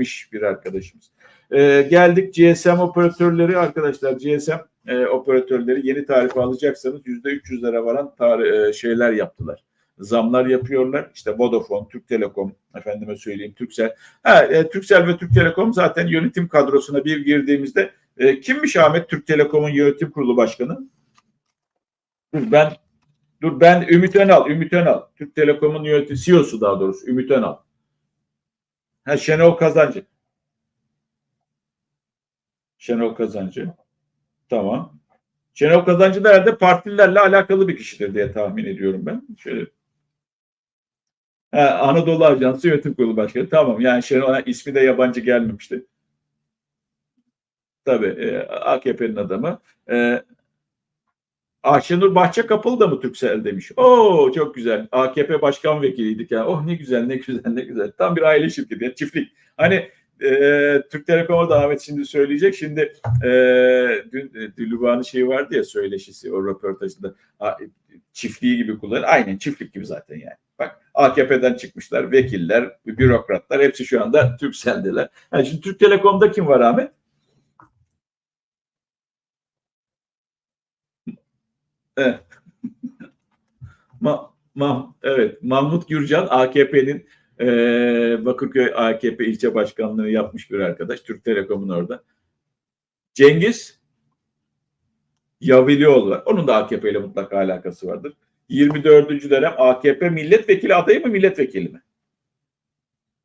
demiş bir arkadaşımız. Ee, geldik GSM operatörleri arkadaşlar. GSM e, operatörleri yeni tarife alacaksanız yüzde 300'lere varan tar- e, şeyler yaptılar. Zamlar yapıyorlar. İşte Vodafone, Türk Telekom, efendime söyleyeyim Türksel. Ha, e, Türksel ve Türk Telekom zaten yönetim kadrosuna bir girdiğimizde e, kimmiş Ahmet Türk Telekom'un yönetim kurulu başkanı? Dur ben dur ben Ümit Önal, Ümit Önal. Türk Telekom'un yönetim CEO'su daha doğrusu Ümit Önal. Ha Şenol Kazancı. Şenol Kazancı. Tamam. Şenol Kazancı da herhalde partililerle alakalı bir kişidir diye tahmin ediyorum ben. Şöyle. Ha, Anadolu Ajansı Yönetim Kurulu Başkanı. Tamam yani Şenol ismi de yabancı gelmemişti. Tabii e, AKP'nin adamı. E, Ayşenur Bahçekapılı da mı Türksel demiş. Oo çok güzel. AKP başkan vekiliydik ya. Oh ne güzel ne güzel ne güzel. Tam bir aile şirketi ya, çiftlik. Hani e, Türk Telekom'a da Ahmet şimdi söyleyecek. Şimdi e, dün e, Dülüba'nın şeyi vardı ya söyleşisi o röportajında. A, çiftliği gibi kullanır. Aynen çiftlik gibi zaten yani. Bak AKP'den çıkmışlar, vekiller, bürokratlar hepsi şu anda Türkcell'deler. Yani şimdi Türk Telekom'da kim var Ahmet? Evet. Ma, ma, evet. Mahmut Gürcan AKP'nin e, Bakırköy AKP ilçe başkanlığı yapmış bir arkadaş. Türk Telekom'un orada. Cengiz Yavilioğlu var. Onun da AKP ile mutlaka alakası vardır. 24. dönem AKP milletvekili adayı mı milletvekili mi?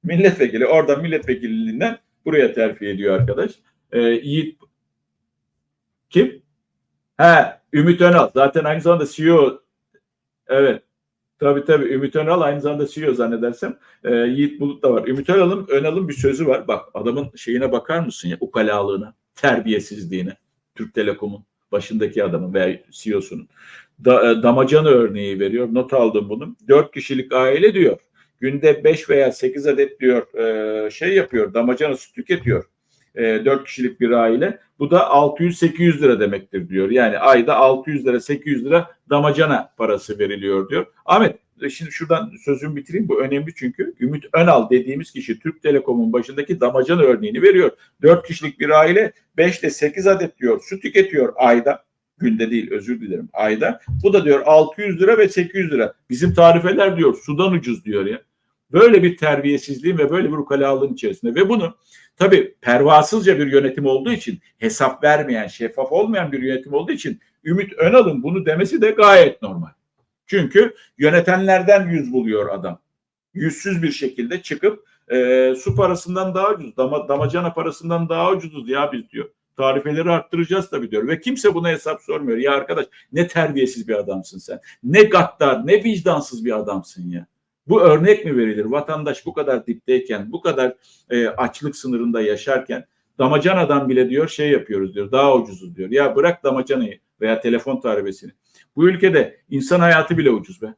Milletvekili. Oradan milletvekilliğinden buraya terfi ediyor arkadaş. Ee, Yiğit kim? He, Ümit Önal. Zaten aynı zamanda CEO. Evet. Tabii tabii Ümit Önal aynı zamanda CEO zannedersem. Ee, Yiğit Bulut da var. Ümit Önal'ın Önal'ın bir sözü var. Bak adamın şeyine bakar mısın ya ukalalığına, terbiyesizliğine. Türk Telekom'un başındaki adamın veya CEO'sunun. Da, e, damacana örneği veriyor. Not aldım bunu. Dört kişilik aile diyor. Günde beş veya sekiz adet diyor e, şey yapıyor. Damacana süt tüketiyor. E, 4 kişilik bir aile. Bu da 600-800 lira demektir diyor. Yani ayda 600 lira 800 lira damacana parası veriliyor diyor. Ahmet şimdi şuradan sözümü bitireyim. Bu önemli çünkü. Ümit Önal dediğimiz kişi Türk Telekom'un başındaki damacana örneğini veriyor. 4 kişilik bir aile 5 ile 8 adet diyor su tüketiyor ayda. Günde değil özür dilerim ayda. Bu da diyor 600 lira ve 800 lira. Bizim tarifeler diyor sudan ucuz diyor ya. Böyle bir terbiyesizliğin ve böyle bir ukalalığın içerisinde ve bunu tabii pervasızca bir yönetim olduğu için hesap vermeyen, şeffaf olmayan bir yönetim olduğu için Ümit Önal'ın bunu demesi de gayet normal. Çünkü yönetenlerden yüz buluyor adam. Yüzsüz bir şekilde çıkıp e, su parasından daha ucuz, dama, damacana parasından daha ucuzuz ya biz diyor. Tarifeleri arttıracağız tabii diyor. Ve kimse buna hesap sormuyor. Ya arkadaş ne terbiyesiz bir adamsın sen. Ne gaddar, ne vicdansız bir adamsın ya. Bu örnek mi verilir? Vatandaş bu kadar dipteyken, bu kadar e, açlık sınırında yaşarken damacanadan bile diyor şey yapıyoruz diyor. Daha ucuzuz diyor. Ya bırak damacanayı veya telefon tarifesini. Bu ülkede insan hayatı bile ucuz be.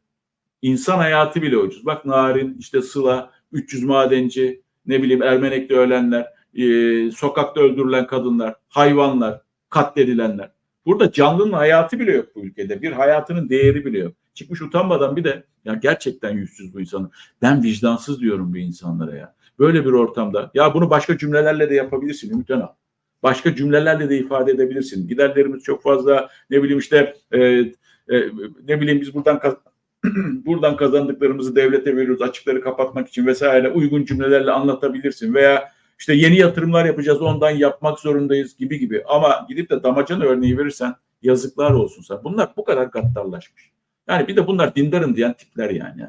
İnsan hayatı bile ucuz. Bak Narin, işte Sıla, 300 madenci, ne bileyim Ermenek'te ölenler, e, sokakta öldürülen kadınlar, hayvanlar, katledilenler. Burada canlının hayatı bile yok bu ülkede. Bir hayatının değeri bile yok. Çıkmış utanmadan bir de ya gerçekten yüzsüz bu insanı. Ben vicdansız diyorum bu insanlara ya. Böyle bir ortamda ya bunu başka cümlelerle de yapabilirsin Ümit Önal. Başka cümlelerle de ifade edebilirsin. Giderlerimiz çok fazla ne bileyim işte e, e, ne bileyim biz buradan kaz buradan kazandıklarımızı devlete veriyoruz açıkları kapatmak için vesaire uygun cümlelerle anlatabilirsin veya işte yeni yatırımlar yapacağız ondan yapmak zorundayız gibi gibi ama gidip de damacana örneği verirsen yazıklar olsun sana. Bunlar bu kadar gaddarlaşmış. Yani bir de bunlar dindarım diyen tipler yani.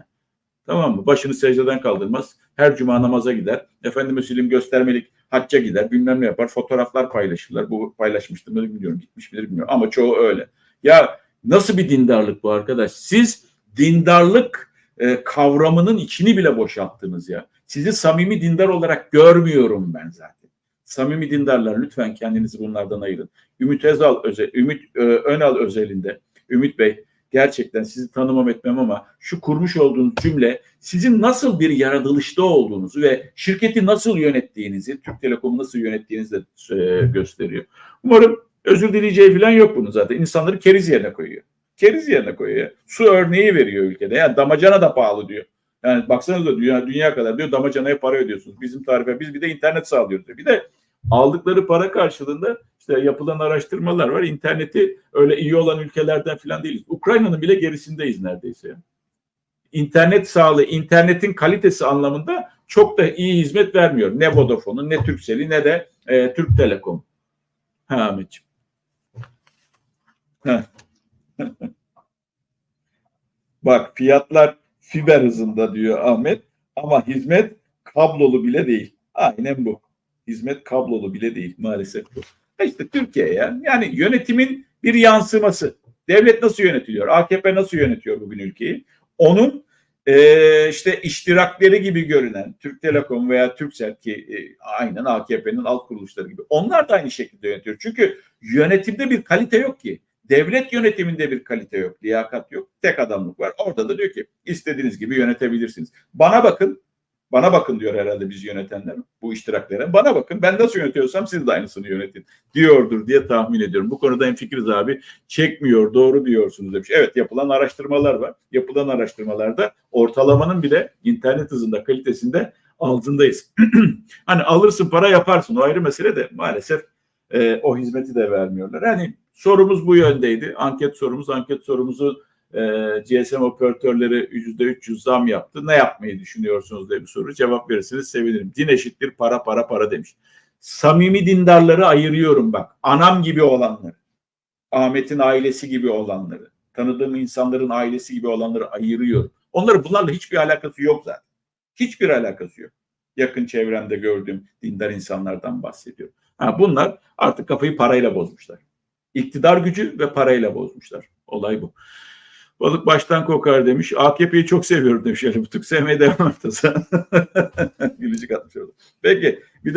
Tamam mı? Başını secdeden kaldırmaz. Her cuma namaza gider. Efendime söyleyeyim göstermelik hacca gider. Bilmem ne yapar. Fotoğraflar paylaşırlar. Bu paylaşmıştım mı bilmiyorum. Gitmiş midir bilmiyorum. Ama çoğu öyle. Ya nasıl bir dindarlık bu arkadaş? Siz dindarlık e, kavramının içini bile boşalttınız ya. Sizi samimi dindar olarak görmüyorum ben zaten. Samimi dindarlar lütfen kendinizi bunlardan ayırın. Ümit Özal özel, Ümit e, Önal özelinde Ümit Bey gerçekten sizi tanımam etmem ama şu kurmuş olduğunuz cümle sizin nasıl bir yaratılışta olduğunuzu ve şirketi nasıl yönettiğinizi, Türk Telekom'u nasıl yönettiğinizi de e, gösteriyor. Umarım özür dileyeceği falan yok bunun zaten. İnsanları keriz yerine koyuyor. Keriz yerine koyuyor. Su örneği veriyor ülkede. Yani damacana da pahalı diyor. Yani baksanıza dünya, dünya kadar diyor damacanaya para ödüyorsunuz. Bizim tarife biz bir de internet sağlıyoruz diyor. Bir de aldıkları para karşılığında işte yapılan araştırmalar var. İnterneti öyle iyi olan ülkelerden falan değiliz. Ukrayna'nın bile gerisindeyiz neredeyse. İnternet sağlığı, internetin kalitesi anlamında çok da iyi hizmet vermiyor. Ne Vodafone'u, ne Turkcell'i, ne de e, Türk Telekom. Ha Ahmetciğim. Ha. Bak fiyatlar fiber hızında diyor Ahmet ama hizmet kablolu bile değil. Aynen bu. Hizmet kablolu bile değil maalesef bu. Ha İşte Türkiye ya. Yani yönetimin bir yansıması. Devlet nasıl yönetiliyor? AKP nasıl yönetiyor bugün ülkeyi? Onun e, işte iştirakleri gibi görünen Türk Telekom veya Turkcell ki e, aynen AKP'nin alt kuruluşları gibi. Onlar da aynı şekilde yönetiyor. Çünkü yönetimde bir kalite yok ki. Devlet yönetiminde bir kalite yok, liyakat yok. Tek adamlık var. Orada da diyor ki istediğiniz gibi yönetebilirsiniz. Bana bakın, bana bakın diyor herhalde biz yönetenler bu iştiraklara. Bana bakın ben nasıl yönetiyorsam siz de aynısını yönetin diyordur diye tahmin ediyorum. Bu konuda hemfikiriz abi. Çekmiyor, doğru diyorsunuz demiş. Evet yapılan araştırmalar var. Yapılan araştırmalarda ortalamanın bile internet hızında, kalitesinde altındayız. hani alırsın para yaparsın o ayrı mesele de maalesef e, o hizmeti de vermiyorlar. Yani sorumuz bu yöndeydi. Anket sorumuz, anket sorumuzu e, GSM operatörleri %300 zam yaptı. Ne yapmayı düşünüyorsunuz diye bir soru. Cevap verirseniz sevinirim. Din eşittir para para para demiş. Samimi dindarları ayırıyorum bak. Anam gibi olanları. Ahmet'in ailesi gibi olanları. Tanıdığım insanların ailesi gibi olanları ayırıyorum. Onların bunlarla hiçbir alakası yok zaten. Hiçbir alakası yok. Yakın çevremde gördüğüm dindar insanlardan bahsediyorum. Ha, bunlar artık kafayı parayla bozmuşlar. İktidar gücü ve parayla bozmuşlar. Olay bu. Balık baştan kokar demiş. AKP'yi çok seviyorum demiş Ali Butuk. Sevmeye devam et. Gülücük atmış orada. Peki bir de